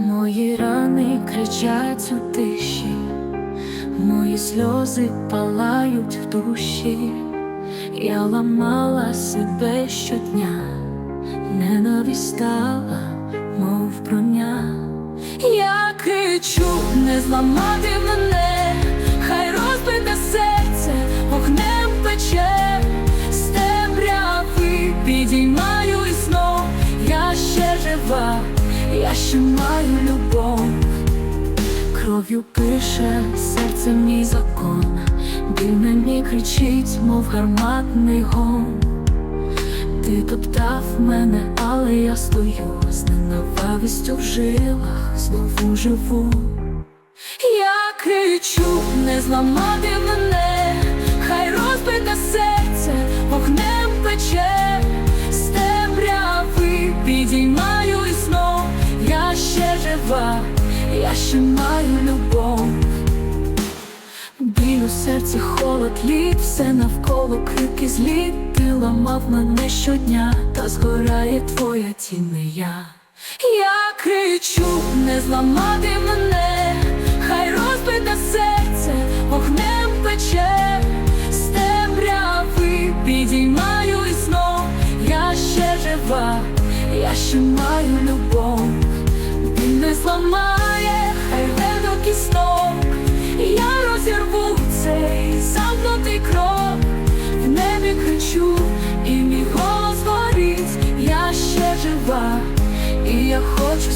Мої рани кричать у тиші, мої сльози палають в душі, я ламала себе щодня, ненависть стала, мов броня. Я кричу, не зламати мене, хай розбите серце вогнем пече, з темряви підіймаю і знов, я ще жива, я ще маю любов, кров'ю пише серце мій закон, біль мені кричить, мов гарматний гон. Ти топтав мене, але я стою з ненавистю в жилах, знову живу. Я кричу, не зламати жива, я ще маю любов. Біль у серці холод, лід, все навколо крики злі Ти ламав мене щодня, та згорає твоя тінь не я. Я кричу, не зламати мене, хай розбите серце вогнем пече, з темряви підіймаю і знов, я ще жива, я ще маю любов. Зламає, хай до кісток, я розірву цей замкнутий крок, в небі кричу, і мій голос горить, я ще жива, і я хочу